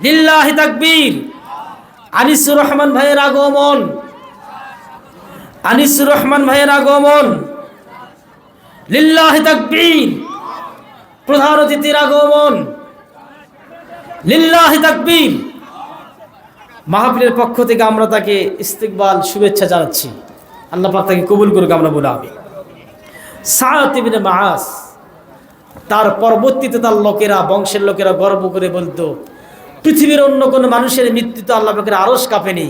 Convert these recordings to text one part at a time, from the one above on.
লিল্লাহি তাকবীর। আনিসুর রহমান ভাইয়ের আগমন। আনিসুর রহমান ভাইয়ের আগমন। লিল্লাহি তাকবীর। প্রধান অতিথির আগমন। লিল্লাহি তাকবীর। মাহফিলের পক্ষ থেকে আমরা তাকে ইস্তিকবাল শুভেচ্ছা জানাচ্ছি। আল্লাহ পাক তাকে কবুল করুক, আমরা বলে আমি সাআত ইবনে মাআস, তার পরবর্তীতে তার লোকেরা, বংশের লোকেরা গর্ব করে বলতো পৃথিবীর অন্য কোনো মানুষের মৃত্যুতে আল্লাহ পাকের আরস কাঁপেনি।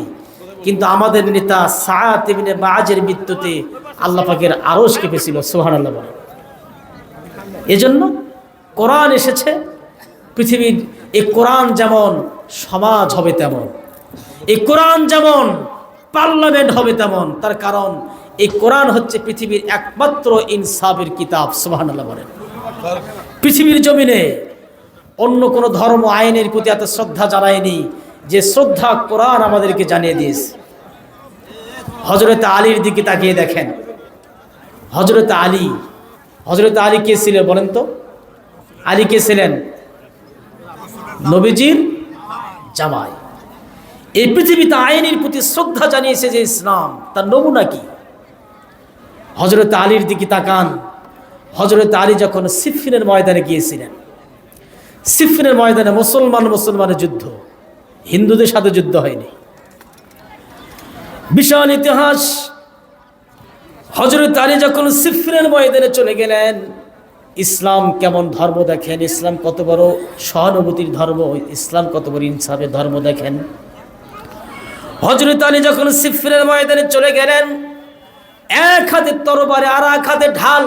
কিন্তু আমাদের নেতা সাআত ইবনে মৃত্যুতে আল্লাহ পাকের আরস কেঁপেছিল, সুবহানাল্লাহ বলে এজন্য কোরআন এসেছে, পৃথিবীর এই কোরআন যেমন সমাজ হবে তেমন এই কোরআন যেমন পার্লামেন্ট হবে তেমন, তার কারণ এই কোরআন হচ্ছে পৃথিবীর একমাত্র ইনসাফের কিতাব, সুবহানাল্লাহ বলেন। পৃথিবীর জমিনে অন্য কোনো ধর্ম আইনের প্রতি এত শ্রদ্ধা জানায়নি যে শ্রদ্ধা কোরআন আমাদেরকে জানিয়ে দিয়েছে। হজরত আলীর দিকে তাকিয়ে দেখেন। হজরত আলী হজরত আলী কে ছিলেন বলেন তো? আলী কে ছিলেন? নবীজির জামাই। এই পৃথিবীতে আইনের প্রতি শ্রদ্ধা জানিয়েছে যে ইসলাম, তার নমুনা কি? হজরত আলীর দিকে তাকান। হজরত আলী যখন সিফিনের ময়দানে গিয়েছিলেন সিফিনের ময়দানে মুসলমান মুসলমানের যুদ্ধ। হিন্দুদের সাথে যুদ্ধ হয়নি। বিশাল ইতিহাস। হজরত আলী যখন সিফিনের ময়দানে চলে গেলেন, ইসলাম কেমন ধর্ম দেখেন? ইসলাম কত বড় সহানুভূতির ধর্ম? ইসলাম কত বড় ইনসাফের ধর্ম দেখেন? হজরত আলী যখন সিফিনের ময়দানে চলে গেলেন, এক হাতে তরবারে আর এক হাতে ঢাল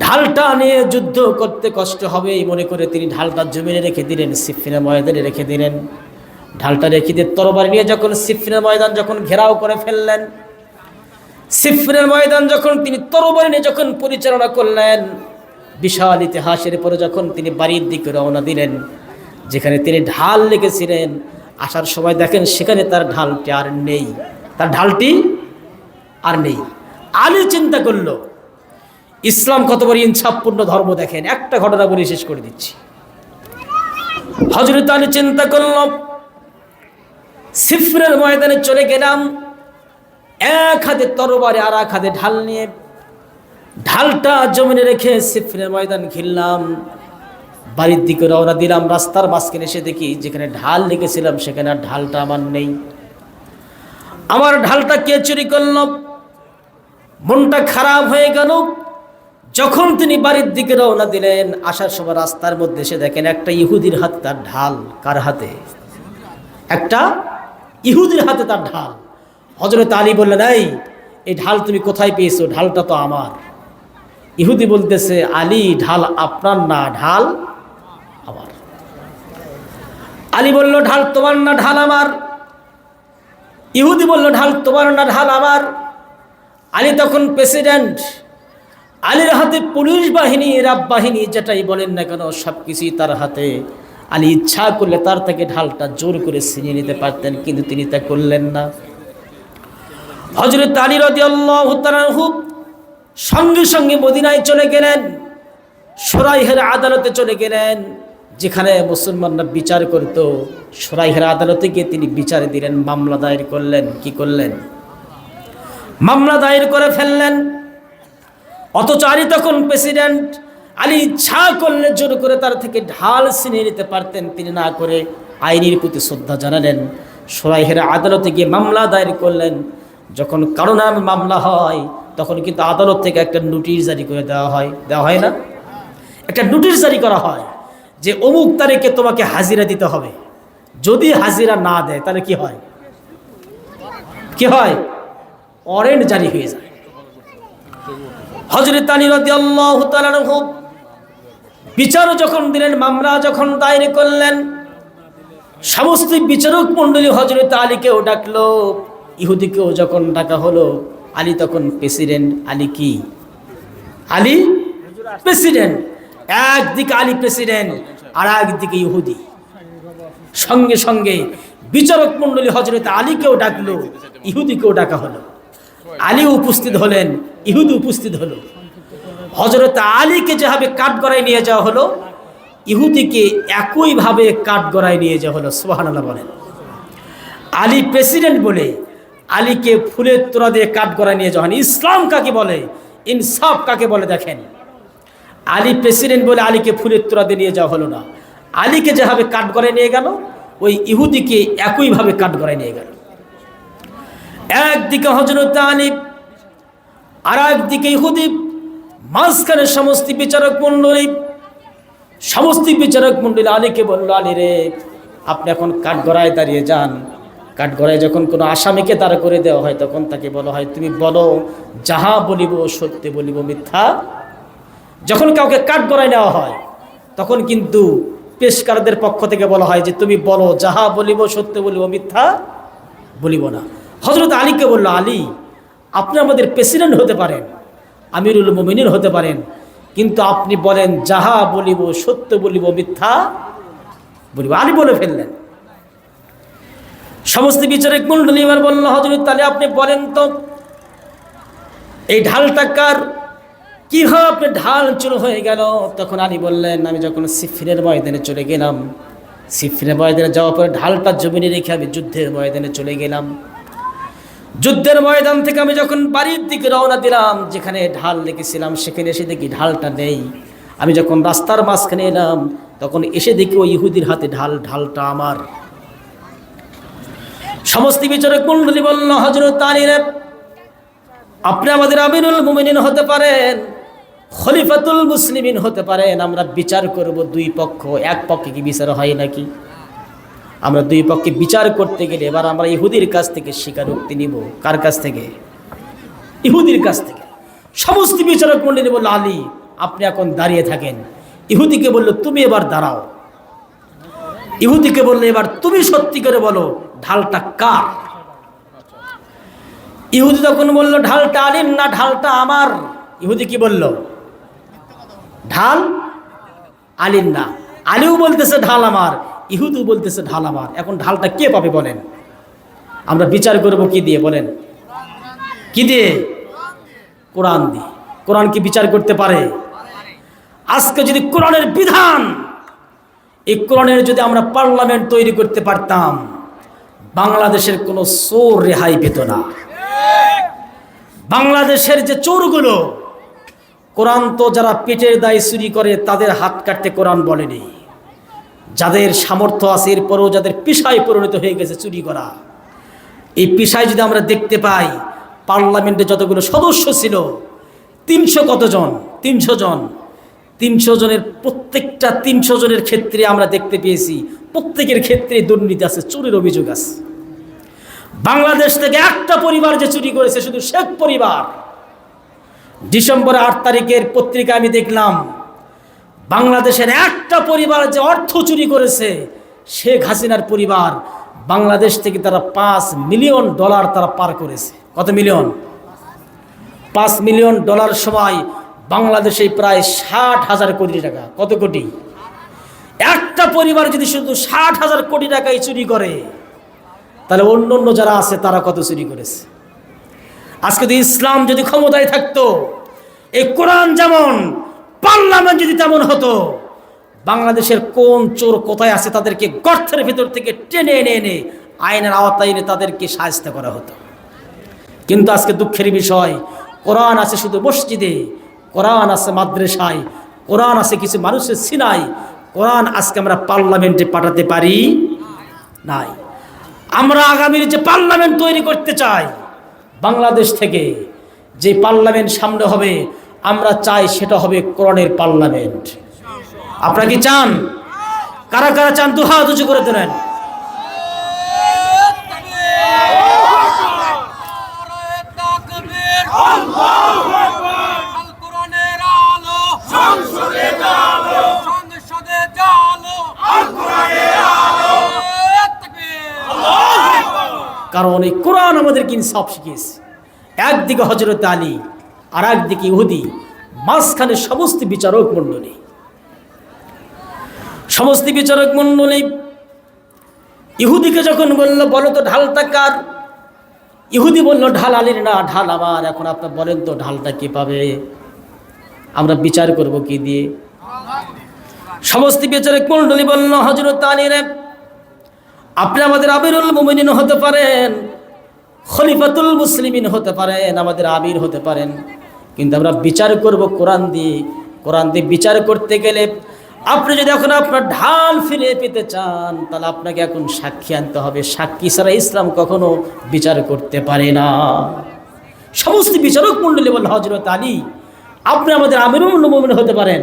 ঢালটা নিয়ে যুদ্ধ করতে কষ্ট হবে এই মনে করে তিনি ঢালটা জমিনে রেখে দিলেন, সিফিনের ময়দানে রেখে দিলেন। ঢালটা রেখে দিয়ে তরবারি নিয়ে যখন সিফিনের ময়দান যখন ঘেরাও করে ফেললেন, সিফিনের ময়দান যখন তিনি তরবারি নিয়ে যখন পরিচালনা করলেন, বিশাল ইতিহাসের পরে যখন তিনি বাড়ির দিকে রওনা দিলেন, যেখানে তিনি ঢাল লেগেছিলেন আসার সময় দেখেন সেখানে তার ঢালটি আর নেই। তার ঢালটি আর নেই। আলী চিন্তা করল ইসলাম কত বড় ইনসাফপূর্ণ ধর্ম দেখেন। একটা ঘটনা বলে শেষ করে দিচ্ছি। হজরত আলী চিন্তা করলাম সিফরের ময়দানে চলে গেলাম, এক হাতে তরবারে আর এক হাতে ঢাল নিয়ে। ঢালটা জমিনে রেখে সিফরের ময়দান ঘিরলাম। বাড়ির দিকে রওনা দিলাম, রাস্তার মাঝখানে এসে দেখি যেখানে ঢাল রেখেছিলাম সেখানে আর ঢালটা আমার নেই। আমার ঢালটা কে চুরি করল? মনটা খারাপ হয়ে গেল যখন তিনি বাড়ির দিকে রওনা দিলেন, আসার সময় রাস্তার মধ্যে এসে দেখেন একটা ইহুদির হাতে তার ঢাল। কার হাতে? একটা ইহুদির হাতে তার ঢাল। হজরত আলী বললেন, এই এই ঢাল তুমি কোথায় পেয়েছ? ঢালটা তো আমার। ইহুদি বলতেছে, আলী, ঢাল আপনার না, ঢাল আমার। আলী বলল, ঢাল তোমার না, ঢাল আমার? ইহুদি বলল, ঢাল তোমার না, ঢাল আমার। আলী তখন প্রেসিডেন্ট আলীর হাতে পুলিশ বাহিনী রাব বাহিনী যেটাই বলেন না কেন, সব কিছুই তার হাতে। আলী ইচ্ছা করলে তার থেকে ঢালটা জোর করে ছিনিয়ে নিতে পারতেন, কিন্তু তিনি তা করলেন না। হজরত আলী আল্লাহ সঙ্গে সঙ্গে মদিনায় চলে গেলেন, সরাইহের আদালতে চলে গেলেন, যেখানে মুসলমানরা বিচার করত। সরাইহের আদালতে গিয়ে তিনি বিচারে দিলেন, মামলা দায়ের করলেন, কি করলেন? মামলা দায়ের করে ফেললেন অথচ আলী তখন প্রেসিডেন্ট আলী ইচ্ছা করলে জোর করে তার থেকে ঢাল ছিনিয়ে নিতে পারতেন। তিনি না করে আইনের প্রতি শ্রদ্ধা জানালেন। সরাইহের আদালতে গিয়ে মামলা দায়ের করলেন। যখন কারও নামে মামলা হয়, তখন কিন্তু আদালত থেকে একটা নোটিশ জারি করে দেওয়া হয়। দেওয়া হয় না? একটা নোটিশ জারি করা হয় যে অমুক তারিখে তোমাকে হাজিরা দিতে হবে। যদি হাজিরা না দেয়, তাহলে কি হয়? কি হয়? ওয়ারেন্ট জারি হয়ে যায়। হজরত আলী তাআলা আনহু বিচার যখন দিলেন, মামলা যখন দায়ের করলেন, সমস্ত বিচারক মণ্ডলী হজরত আলীকেও ডাকলো। ইহুদিকেও যখন ডাকা হলো, আলী তখন প্রেসিডেন্ট, আলী কি? আলী প্রেসিডেন্ট। একদিকে আলী প্রেসিডেন্ট আর একদিকে ইহুদি। সঙ্গে সঙ্গে বিচারক মণ্ডলী হজরত আলীকেও ডাকলো, ইহুদিকেও ডাকা হলো। আলী উপস্থিত হলেন, ইহুদ উপস্থিত হলো। হজরত আলীকে যেভাবে কাঠ গড়ায় নিয়ে যাওয়া হলো, ইহুদিকে একইভাবে কাঠগড়ায় নিয়ে যাওয়া হলো, সুবহানাল্লাহ বলেন। আলী প্রেসিডেন্ট বলে আলীকে ফুলের তোড়া দিয়ে কাঠগড়ায় নিয়ে যাওয়া। ইসলাম কাকে বলে? ইনসাফ কাকে বলে দেখেন। আলী প্রেসিডেন্ট বলে আলীকে ফুলের তোড়া দিয়ে নিয়ে যাওয়া হলো না। আলীকে যেভাবে কাঠগড়ায় নিয়ে গেল, ওই ইহুদিকে একইভাবে কাঠগড়ায় নিয়ে গেল। একদিকে হজরত আলী আর একদিকে ইহুদি, মাঝখানে সমস্ত বিচারক মণ্ডলী। সমস্ত বিচারক মণ্ডলী আলীকে বলল, আলী রে, আপনি এখন কাঠগড়ায় দাঁড়িয়ে যান। কাঠগড়ায় যখন কোনো আসামিকে দাঁড় করে দেওয়া হয়, তখন তাকে বলা হয়, তুমি বলো, যাহা বলিব সত্যি বলিব মিথ্যা? যখন কাউকে কাঠগড়ায় নেওয়া হয়, তখন কিন্তু পেশকারদের পক্ষ থেকে বলা হয় যে, তুমি বলো, যাহা বলিব সত্য বলিব মিথ্যা, বলিব না। হজরত আলীকে বলল, আলী, আপনি আমাদের প্রেসিডেন্ট হতে পারেন, আমিরুল মোমিনিন হতে পারেন, কিন্তু আপনি বলেন, যাহা বলিব, সত্য বলিব, মিথ্যা বলিব। আলী বলে ফেললেন। সমস্ত বিচারক মন্ডলী এবার বলল হজরত আলী, আপনি বলেন তো, এই ঢালটা কার? কীভাবে আপনি ঢাল চুরো হয়ে গেল? তখন আলী বললেন, আমি যখন সিফিরের ময়দানে চলে গেলাম, সিফিরের ময়দানে যাওয়ার পরে ঢালটা জমিনে রেখে আমি যুদ্ধের ময়দানে চলে গেলাম। যুদ্ধের ময়দান থেকে আমি যখন বাড়ির দিকে রওনা দিলাম, যেখানে ঢাল রেখেছিলাম সেখানে এসে দেখি ঢালটা নেই। আমি যখন রাস্তার মাঝখানে এলাম, তখন এসে দেখি ওই ইহুদির হাতে ঢাল, ঢালটা আমার। সমস্ত বিচারক মন্ডলী বলল হজরত আলীরে আপনি আমাদের আমিরুল মুমিনিন হতে পারেন, খলিফাতুল মুসলিমিন হতে পারেন। আমরা বিচার করব দুই পক্ষ, এক পক্ষে কি বিচার হয় নাকি? আমরা দুই পক্ষে বিচার করতে গেলে এবার আমরা ইহুদির কাছ থেকে স্বীকারোক্তি নিব। কার কাছ থেকে? ইহুদির কাছ থেকে। সমস্ত বিচারক মন্ডলী বলল, আলী, আপনি এখন দাঁড়িয়ে থাকেন। ইহুদিকে বলল, তুমি এবার দাঁড়াও। ইহুদিকে বলল, এবার তুমি সত্যি করে বলো, ঢালটা কার? ইহুদি তখন বলল, ঢালটা আলীর না ঢালটা আমার? ইহুদি কি বলল, ঢাল আলীর না। আলীও বলতেছে, ঢাল আমার। ইহুদিও বলতেছে ঢাল আমার। এখন ঢালটা কে পাবে বলেন? আমরা বিচার করব কি দিয়ে বলেন? কি দিয়ে? কোরআন দিয়ে। কোরআন কি বিচার করতে পারে? আজকে যদি কোরআনের বিধান, এই কোরআনের যদি আমরা পার্লামেন্ট তৈরি করতে পারতাম, বাংলাদেশের কোনো চোর রেহাই পেত না। বাংলাদেশের যে চোরগুলো, কোরআন তো যারা পেটের দায় চুরি করে, তাদের হাত কাটতে কোরআন বলেনি। যাদের সামর্থ্য আছে, এরপরেও যাদের পেশায় পরিণত হয়ে গেছে চুরি করা। এই পেশায় যদি আমরা দেখতে পাই, পার্লামেন্টে যতগুলো সদস্য ছিল, তিনশো কতজন, তিনশো জন, তিনশো জনের প্রত্যেকটা তিনশো জনের ক্ষেত্রে আমরা দেখতে পেয়েছি, প্রত্যেকের ক্ষেত্রে দুর্নীতি আছে, চুরির অভিযোগ আছে। বাংলাদেশ থেকে একটা পরিবার যে চুরি করেছে, শুধু শেখ পরিবার। ডিসেম্বর আট তারিখের পত্রিকা আমি দেখলাম বাংলাদেশের একটা পরিবার যে অর্থ চুরি করেছে, শেখ হাসিনার পরিবার বাংলাদেশ থেকে তারা পাঁচ মিলিয়ন ডলার তারা পার করেছে। কত মিলিয়ন? পাঁচ মিলিয়ন ডলার সময় বাংলাদেশে প্রায় ষাট হাজার কোটি টাকা। কত কোটি? একটা পরিবার যদি শুধু ষাট হাজার কোটি টাকায় চুরি করে, তাহলে অন্য অন্য যারা আছে তারা কত চুরি করেছে? আজকে যদি ইসলাম যদি ক্ষমতায় থাকতো, এই কোরআন যেমন পার্লামেন্ট যদি তেমন হতো। বাংলাদেশের কোন চোর কোথায় আছে তাদেরকে গর্তের ভেতর থেকে টেনে এনে এনে আইনের আওতায় এনে তাদেরকে সাহায্য করা হতো। কিন্তু আজকে দুঃখের বিষয়, কোরআন আছে শুধু মসজিদে, কোরআন আছে মাদ্রাসায়, কোরআন আছে কিছু মানুষের সিনাই কোরআন আজকে আমরা পার্লামেন্টে পাঠাতে পারি নাই। আমরা আগামীর যে পার্লামেন্ট তৈরি করতে চাই, বাংলাদেশ থেকে যে পার্লামেন্ট সামনে হবে আমরা চাই সেটা হবে কোরআনের পার্লামেন্ট। আপনারা কি চান? কারা কারা চান? দু হাত উঁচু করে তোলেন। কারণ এই কোরআন আমাদেরকে ইনসাফ শিখিয়েছে। একদিকে হজরত আলী আর একদিকে ইহুদি, মাঝখানে সমস্ত বিচারক মণ্ডলী। সমস্ত বিচারক মণ্ডলী ইহুদিকে যখন বলল, বলো তো ঢালটা কার? ইহুদি বলল, ঢাল আলীর না, ঢাল আমার। এখন আপনার বলেন তো ঢালটা কে পাবে? আমরা বিচার করব কি দিয়ে? সমস্ত বিচারক মন্ডলী বলল হজরত আলীরে আপনি আমাদের আবিরুল মুমিনিন হতে পারেন, খলিফাতুল মুসলিমিন হতে পারেন, আমাদের আবির হতে পারেন। কিন্তু আমরা বিচার করব কোরআন দিয়ে। কোরআন দিয়ে বিচার করতে গেলে আপনি যদি এখন আপনার ঢাল ফিরে পেতে চান, তাহলে আপনাকে এখন সাক্ষী আনতে হবে। সাক্ষী ছাড়া ইসলাম কখনো বিচার করতে পারে না। সমস্ত বিচারক মণ্ডলী বল হজরত আলী, আপনি আমাদের আমিরুল মুমিন হতে পারেন,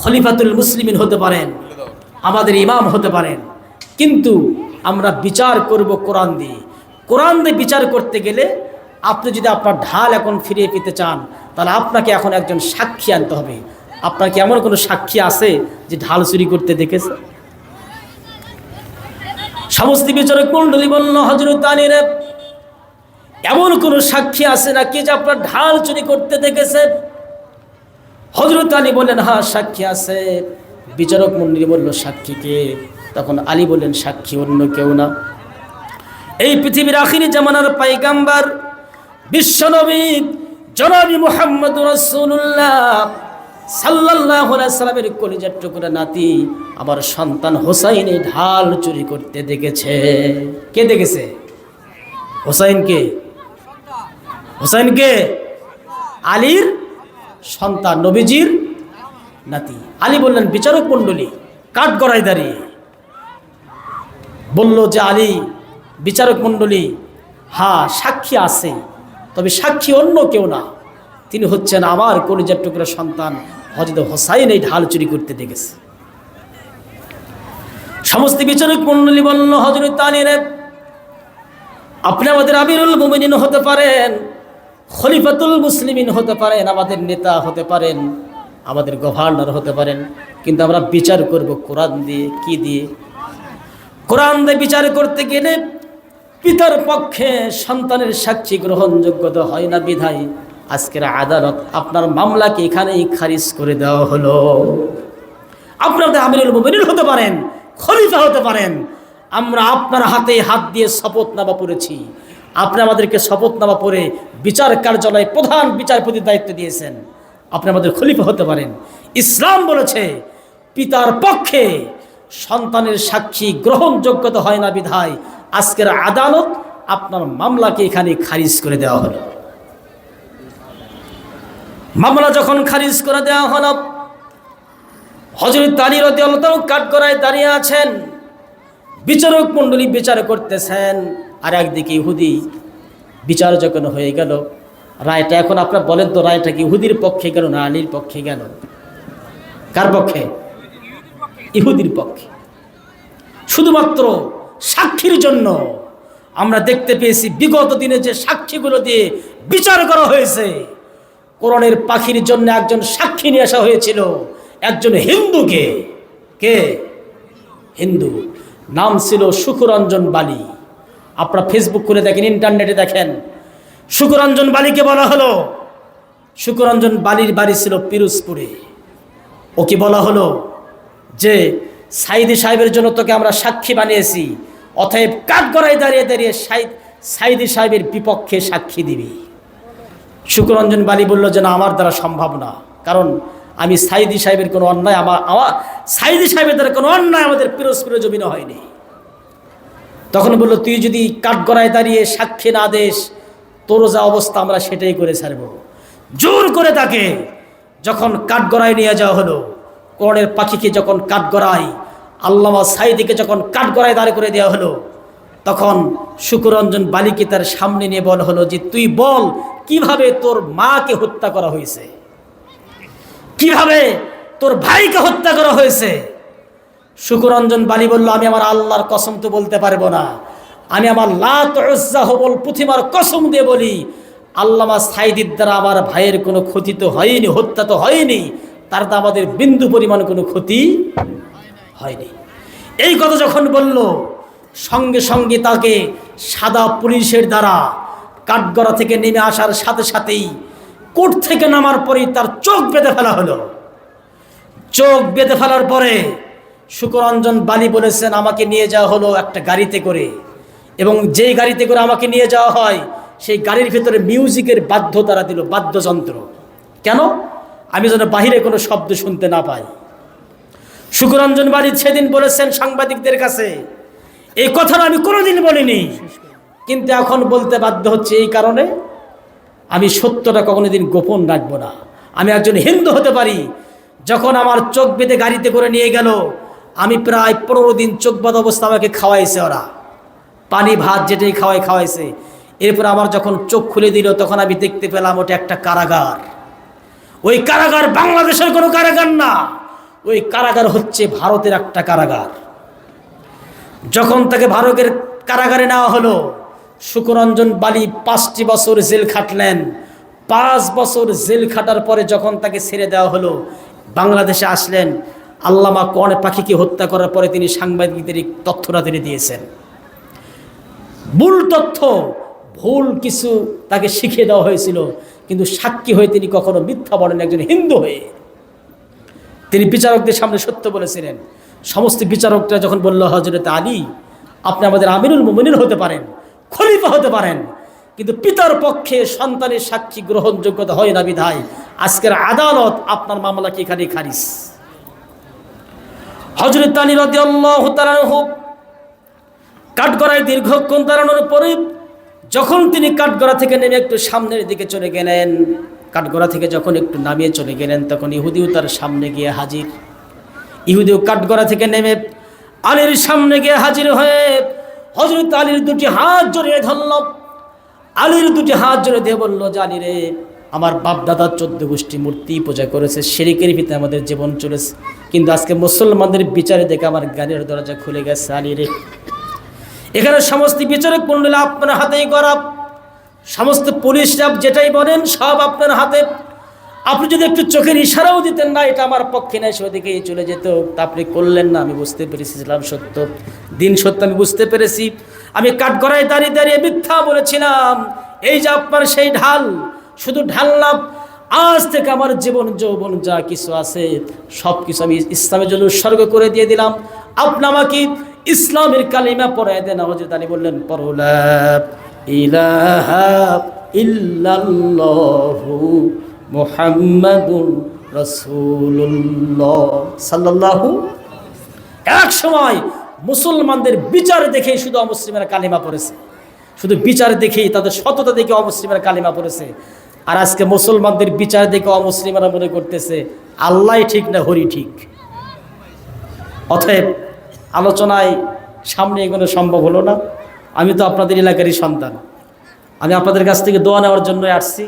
খলিফাতুল মুসলিমিন হতে পারেন, আমাদের ইমাম হতে পারেন। কিন্তু আমরা বিচার করব কোরআন দিয়ে। কোরআন দিয়ে বিচার করতে গেলে আপনি যদি আপনার ঢাল এখন ফিরিয়ে পেতে চান তাহলে আপনাকে এখন একজন সাক্ষী আনতে হবে। আপনার কি এমন কোনো সাক্ষী আছে যে ঢাল চুরি করতে দেখেছে? সমস্ত বিচারক মণ্ডলী বলল হজরত আলীর এমন কোনো সাক্ষী আছে নাকি যে আপনার ঢাল চুরি করতে দেখেছে? হজরত আলী বললেন হ্যাঁ সাক্ষী আছে। বিচারক মন্ডলী বলল সাক্ষীকে তখন আলী বললেন, সাক্ষী অন্য কেউ না। এই পৃথিবীর আখিরি জামানার পাইগাম্বার বিশ্বনবী জনাবি মোহাম্মদ রসুল্লাহ সাল্লাহ সাল্লামের কলিজার টুকুরা নাতি আমার সন্তান হোসাইনে ঢাল চুরি করতে দেখেছে। কে দেখেছে? হোসাইনকে হোসাইনকে আলীর সন্তান, নবীজির নাতি। আলী বললেন, বিচারক মণ্ডলী, কাঠ গড়াই দাঁড়িয়ে। বলল যে, আলী, বিচারক মণ্ডলী হ্যাঁ সাক্ষী আছে। তবে সাক্ষী অন্য কেউ না। তিনি হচ্ছেন আমার কলিজার টুকরা সন্তান হজরত হোসাইন এই ঢাল চুরি করতে দেখেছে সমস্ত বিচারক মণ্ডলী বলল হজরত আলীর আপনি আমাদের আমিরুল মুমিনিন হতে পারেন, খলিফাতুল মুসলিমিন হতে পারেন, আমাদের নেতা হতে পারেন, আমাদের গভর্নর হতে পারেন, কিন্তু আমরা বিচার করব কোরআন দিয়ে, কি দিয়ে? কোরআন দিয়ে বিচার করতে গেলে পিতার পক্ষে সন্তানের সাক্ষী গ্রহণযোগ্যতা হয় না বিধায় আজকের আদালত আপনার মামলাকে এখানেই খারিজ করে দেওয়া হলো। আপনাদের আমিরুল মুমিনুল হতে পারেন, খলিফা হতে পারেন। আমরা আপনার হাতে হাত দিয়ে শপথ শপথনামা পড়েছি। আপনি আমাদেরকে শপথনামা পড়ে বিচার কার্যালয়ে প্রধান বিচারপতির দায়িত্ব দিয়েছেন। আপনি আমাদের খলিফা হতে পারেন। ইসলাম বলেছে, পিতার পক্ষে সন্তানের সাক্ষী গ্রহণযোগ্যতা হয় না বিধায় আজকের আদালত আপনার মামলাকে এখানে খারিজ করে দেওয়া হলো। মামলা যখন খারিজ করে দেওয়া হলো হজরত রদি আল্লাহ কাঠগড়ায় দাঁড়িয়ে আছেন। বিচারক মণ্ডলী বিচার করতেছেন। আর একদিকে ইহুদি বিচার যখন হয়ে গেল, রায়টা এখন আপনার বলেন তো রায়টা কি ইহুদির পক্ষে গেল না আলীর পক্ষে গেল? কার পক্ষে? ইহুদির পক্ষে। শুধুমাত্র সাক্ষীর জন্য। আমরা দেখতে পেয়েছি, বিগত দিনে যে সাক্ষীগুলো দিয়ে বিচার করা হয়েছে, কোরআনের পাখির জন্য একজন সাক্ষী নিয়ে আসা হয়েছিল, একজন হিন্দুকে। কে? হিন্দু। নাম ছিল সুখরঞ্জন বালি। আপনারা ফেসবুক করে দেখেন, ইন্টারনেটে দেখেন। সুখরঞ্জন বালিকে বলা হলো। সুখরঞ্জন বালির বাড়ি ছিল পিরোজপুরে। ওকে বলা হলো যে সাইদি সাহেবের জন্য তোকে আমরা সাক্ষী বানিয়েছি। অতএব কাক কাঠগড়ায় দাঁড়িয়ে দাঁড়িয়ে সাইদ সাইদি সাহেবের বিপক্ষে সাক্ষী দিবি। শুক্ররঞ্জন বালি বলল যে না আমার দ্বারা সম্ভব না। কারণ আমি সাইদি সাহেবের কোনো অন্যায় আমার আমার সাইদি সাহেবের দ্বারা কোনো অন্যায় আমাদের পিরোজপুরের জমিনে হয়নি। তখন বলল, তুই যদি কাঠগড়ায় দাঁড়িয়ে সাক্ষী না দেশ তোর যা অবস্থা আমরা সেটাই করে ছাড়ব। জোর করে তাকে যখন কাঠগড়ায় নিয়ে যাওয়া হলো কোরআনের পাখিকে যখন কাঠগড়ায় আল্লামা সাইদিকে যখন কাঠগড়ায় দাঁড়ি করে দেওয়া হলো, তখন শুকুরঞ্জন বালিকে তার সামনে নিয়ে বলা হলো যে, তুই বল, কীভাবে তোর মাকে হত্যা করা হয়েছে? কীভাবে তোর ভাইকে হত্যা করা হয়েছে? শুকুরঞ্জন বালি বলল, আমি আমার আল্লাহর কসম তো বলতে পারব না। আমি আমার লাত হবল পুথিমার কসম দিয়ে বলি, আল্লামা সাইদির দ্বারা আমার ভাইয়ের কোনো ক্ষতি তো হয়নি, হত্যা তো হয়নি। তার তো আমাদের বিন্দু পরিমাণ কোনো ক্ষতি হয়নি। এই কথা যখন বলল, সঙ্গে সঙ্গে তাকে সাদা পুলিশের দ্বারা কাঠগড়া থেকে নেমে আসার সাথে সাথেই কোর্ট থেকে নামার পরেই তার চোখ বেঁধে ফেলা হলো। চোখ বেঁধে ফেলার পরে শুকরঞ্জন বালি বলেছেন, আমাকে নিয়ে যাওয়া হলো একটা গাড়িতে করে। এবং যেই গাড়িতে করে আমাকে নিয়ে যাওয়া হয়, সেই গাড়ির ভিতরে মিউজিকের বাধ্য তারা দিল, বাদ্যযন্ত্র। কেন? আমি যেন বাহিরে কোনো শব্দ শুনতে না পাই। সুকরঞ্জন বাড়ি সেদিন বলেছেন সাংবাদিকদের কাছে, এই কথাটা আমি কোনোদিন বলিনি। কিন্তু এখন বলতে বাধ্য হচ্ছে এই কারণে, আমি সত্যটা কখনো দিন গোপন রাখব না। আমি একজন হিন্দু হতে পারি, যখন আমার চোখ বেঁধে গাড়িতে করে নিয়ে গেল, আমি প্রায় পনেরো দিন চোখ বাঁধ অবস্থা আমাকে খাওয়াইছে ওরা। পানি, ভাত যেটাই খাওয়াই খাওয়াইছে। এরপর আমার যখন চোখ খুলে দিল, তখন আমি দেখতে পেলাম ওটা একটা কারাগার। ওই কারাগার বাংলাদেশের কোনো কারাগার না। ওই কারাগার হচ্ছে ভারতের একটা কারাগার। যখন তাকে ভারতের কারাগারে নেওয়া হলো সুকরঞ্জন বালি পাঁচটি বছর জেল খাটলেন। পাঁচ বছর জেল খাটার পরে যখন তাকে ছেড়ে দেওয়া হলো, বাংলাদেশে আসলেন। আল্লামা কন পাখিকে হত্যা করার পরে তিনি সাংবাদিকদের তথ্যটা তিনি দিয়েছেন। ভুল তথ্য, ভুল কিছু তাকে শিখিয়ে দেওয়া হয়েছিল। কিন্তু সাক্ষী হয়ে তিনি কখনো মিথ্যা বলেন একজন হিন্দু হয়ে। তিনি বিচারকদের সামনে সত্য বলেছিলেন। সমস্ত বিচারকরা যখন বলল হজরত আলী, আপনি আমাদের আমিরুল মোমিনুল হতে পারেন, খলিফা হতে পারেন, কিন্তু পিতার পক্ষে সন্তানের সাক্ষী গ্রহণযোগ্যতা হয় না বিধায়। আজকের আদালত আপনার মামলাকে এখানে খারিজ? হজরত আলী তাআলা হোক কাঠগড়ায় দীর্ঘক্ষণ দাঁড়ানোর পরে যখন তিনি কাঠগড়া থেকে নেমে একটু সামনের দিকে চলে গেলেন, কাঠগড়া থেকে যখন একটু নামিয়ে চলে গেলেন, তখন ইহুদিও তার সামনে গিয়ে হাজির। ইহুদিও কাঠগড়া থেকে নেমে আলীর সামনে গিয়ে হাজির হয়ে হজরত আলীর দুটি হাত জড়িয়ে ধরল। আলীর দুটি হাত জড়িয়ে দিয়ে বলল আলী রে, আমার বাপ দাদার চোদ্দ গোষ্ঠী মূর্তি পূজা করেছে শেরিকের ভিতরে আমাদের জীবন চলেছে। কিন্তু আজকে মুসলমানদের বিচারে দেখে আমার গানের দরজা খুলে গেছে, আলী রে। এখানে সমস্ত বিচারক মন্ডল আপনার হাতেই করা সমস্ত পুলিশ পুলিশরা যেটাই বলেন, সব আপনার হাতে। আপনি যদি একটু চোখের ইশারাও দিতেন না, এটা আমার পক্ষে নেই সেদিকেই চলে যেত। তা আপনি করলেন না, আমি বুঝতে পেরেছি, ইসলাম সত্য। দিন সত্য, আমি বুঝতে পেরেছি। আমি কাঠগড়ায় দাঁড়িয়ে দাঁড়িয়ে মিথ্যা বলেছিলাম। এই যে আপনার সেই ঢাল, শুধু ঢাল না, আজ থেকে আমার জীবন, যৌবন যা কিছু আছে সব কিছু আমি ইসলামের জন্য উৎসর্গ করে দিয়ে দিলাম। আপনি আমাকে ইসলামের কালিমা পড়ায় দেন হজরত আলী বললেন ইলাহা ইল্লাল্লাহু সাল্লাল্লাহু এক সময় মুসলমানদের বিচার দেখেই শুধু অমুসলিমেরা কালিমা পড়েছে। শুধু বিচার দেখেই, তাদের সততা দেখে অমুসলিমেরা কালিমা পড়েছে। আর আজকে মুসলমানদের বিচার দেখে অমুসলিমেরা মনে করতেছে, আল্লাহ ঠিক না হরি ঠিক। অতএব আলোচনায় সামনে এগোনো সম্ভব হলো না। আমি তো আপনাদের এলাকারই সন্তান। আমি আপনাদের কাছ থেকে দোয়া নেওয়ার জন্য আসছি।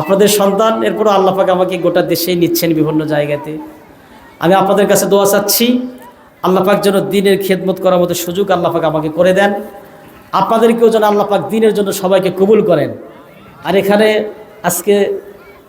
আপনাদের সন্তান, এরপরও আল্লাহ পাক আমাকে গোটা দেশেই নিচ্ছেন বিভিন্ন জায়গাতে। আমি আপনাদের কাছে দোয়া চাচ্ছি, আল্লাহ পাক যেন দিনের খেদমত করার মতো সুযোগ আল্লাহ পাক আমাকে করে দেন। আপনাদেরকেও যেন আল্লাহ পাক দিনের জন্য সবাইকে কবুল করেন। আর এখানে আজকে